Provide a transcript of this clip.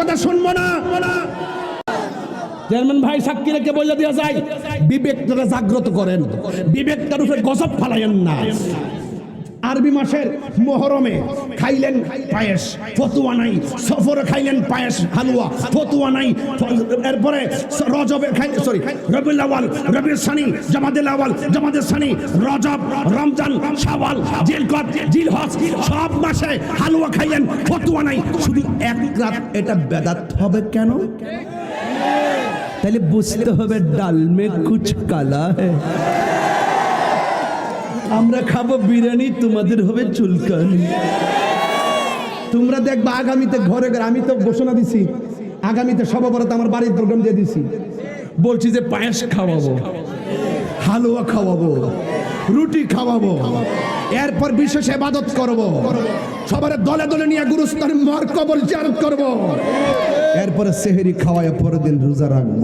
কথা শুনব না। চেয়ারম্যান ভাই সাক্ষী রেখে বলে দেওয়া যায় বিবেকটাকে জাগ্রত করেন। বিবেকটার উপরে গজব ফালাইয়েন না। আরবি মাসের মোহরমে খাইলেন পায়েস, ফতুয়া নাই, সফরে খাইলেন পায়েস, হালুয়া, ফতুয়া নাই এরপরে রজবে খাই সরি রবিউল আওয়াল রবিউল সানি জামাতুল আওয়াল জামাতুল সানি, রজব, রমজান, শাওয়াল, জিলকত, জিলহজ, সব মাসে হালুয়া খাইলেন, ফতুয়া নাই। শুধু এক রাত এটা বেদাত হবে কেন? তাহলে বুঝতে হবে ডাল মে কুছ কালা হ্যায় আমরা খাব বিরিয়ানি, তোমাদের হবে চুলকানি। তোমরা দেখবা আগামীতে ঘরে ঘরে, আমি তো ঘোষণা দিছি, আগামীতে সর্বভারত আমার বাড়ির প্রোগ্রাম দিয়ে দিছি। বলছি যে পায়েস খাওয়াবো, হালুয়া খাওয়াবো, রুটি খাওয়াবো, এরপর বিশেষ এবাদত করব, সবার দলে দলে নিয়ে গুরুস্থান মার কবর জিয়ারত করব। এরপরে সেহেরি খাওয়ায় পরের দিন রোজা রাখব।